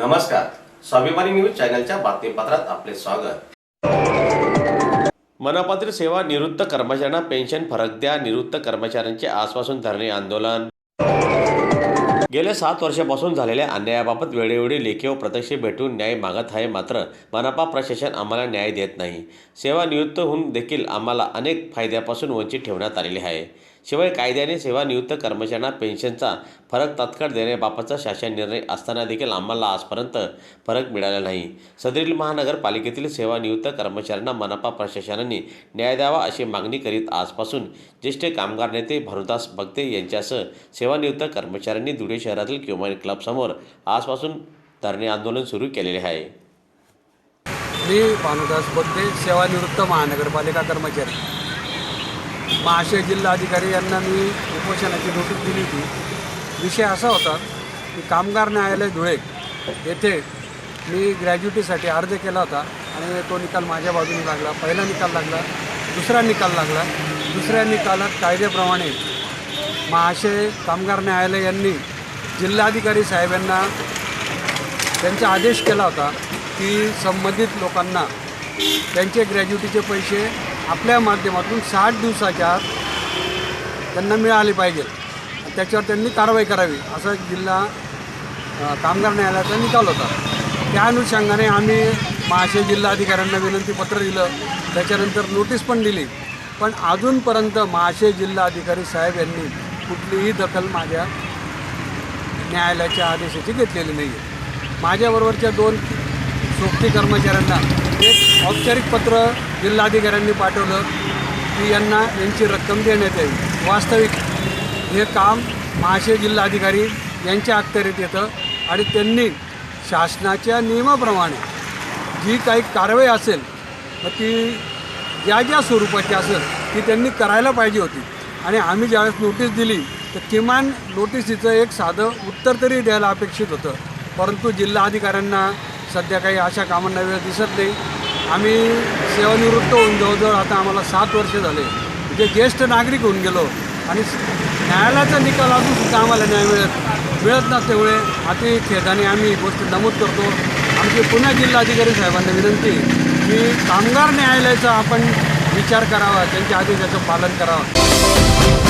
नमस्कार. स्वाभिमानी न्यूज चॅनलच्या बातमीपत्रात आपले स्वागत. मनपातील सेवा निवृत्त कर्मचाऱ्यांना पेन्शन फरक द्या निवृत्त कर्मचाऱ्यांचे आजपासून धरणे आंदोलन. गेल्या सात वर्षापासून झालेल्या अन्यायाबाबत वेळोवेळी लेखी व प्रत्यक्ष भेटून न्याय मागत आहे मात्र मनपा प्रशासन आम्हाला न्याय देत नाही. सेवानिवृत्त होऊन देखील आम्हाला अनेक फायद्यापासून वंचित ठेवण्यात आलेले आहे. शिवाय कायद्याने सेवानिवृत्त कर्मचाऱ्यांना पेन्शनचा फरक तात्काळ देण्याबाबतचा शासन निर्णय असताना देखील आम्हाला आजपर्यंत फरक मिळाला नाही. सदरील महानगरपालिकेतील सेवानिवृत्त कर्मचाऱ्यांना मनपा प्रशासनाने न्याय द्यावा अशी मागणी करीत आजपासून ज्येष्ठ कामगार नेते भानुदास बगते यांच्यासह सेवानिवृत्त कर्मचाऱ्यांनी धुळे शहरातील क्युमाइन क्लबसमोर आजपासून धरणे आंदोलन सुरू केलेले आहे. मी भानुदास बगदे सेवानिवृत्त महानगरपालिका कर्मचारी. महाशय जिल्हाधिकारी यांना मी उपोषणाची नोटीस दिली होती. विषय असा होता की कामगार न्यायालय धुळे येथे मी ग्रॅज्युटीसाठी अर्ज केला होता आणि तो निकाल माझ्या बाजूने लागला. पहिला निकाल लागला दुसरा निकाल लागला. दुसऱ्या निकालात कायद्याप्रमाणे महाशय कामगार न्यायालय यांनी जिल्हाधिकारी साहेब यांना त्यांचा आदेश केला होता की संबंधित लोकांना त्यांचे ग्रॅज्युटीचे पैसे आपल्या माध्यमातून साठ दिवसाच्या आत त्यांना मिळाले पाहिजे. त्याच्यावर त्यांनी कारवाई करावी असा जिल्हा कामगार न्यायालयाचा निकाल होता. त्या अनुषंगाने आम्ही महाशय जिल्हाधिकाऱ्यांना विनंतीपत्र दिलं. त्याच्यानंतर नोटीस पण दिली. पण अजूनपर्यंत महाशय जिल्हाधिकारी साहेब यांनी कुठलीही दखल माझ्या न्यायालयाच्या आदेशाची घेतलेली नाही आहे माझ्याबरोबरच्या दोन सोबती कर्मचाऱ्यांना एक औपचारिक पत्र जिल्हाधिकाऱ्यांनी पाठवलं की यांना यांची रक्कम देण्यात यावी वास्तविक हे काम महाशय जिल्हाधिकारी यांच्या अखत्यारीत येतं आणि त्यांनी शासनाच्या नियमाप्रमाणे जी काही कारवाई असेल ती ज्या ज्या स्वरूपाची असेल ती त्यांनी करायला पाहिजे होती. आणि आम्ही ज्यावेळेस नोटीस दिली तर किमान नोटिसीचं एक साधं उत्तर तरी द्यायला अपेक्षित होतं. परंतु जिल्हाधिकाऱ्यांना सध्या काही अशा कामांना वेळ दिसत नाही. आम्ही सेवानिवृत्त होऊन जवळजवळ आता आम्हाला सात वर्ष झाले. जे ज्येष्ठ नागरिक होऊन गेलो. आणि न्यायालयाचा निकाल अजून सुद्धा आम्हाला न्याय मिळत मिळत नसल्यामुळे अति खेदाने आम्ही गोष्ट नमूद करतो. आमची पुन्हा जिल्हाधिकारी साहेबांना विनंती की कामगार न्यायालयाचा आपण विचार करावा त्यांच्या आदेशाचं पालन करावं.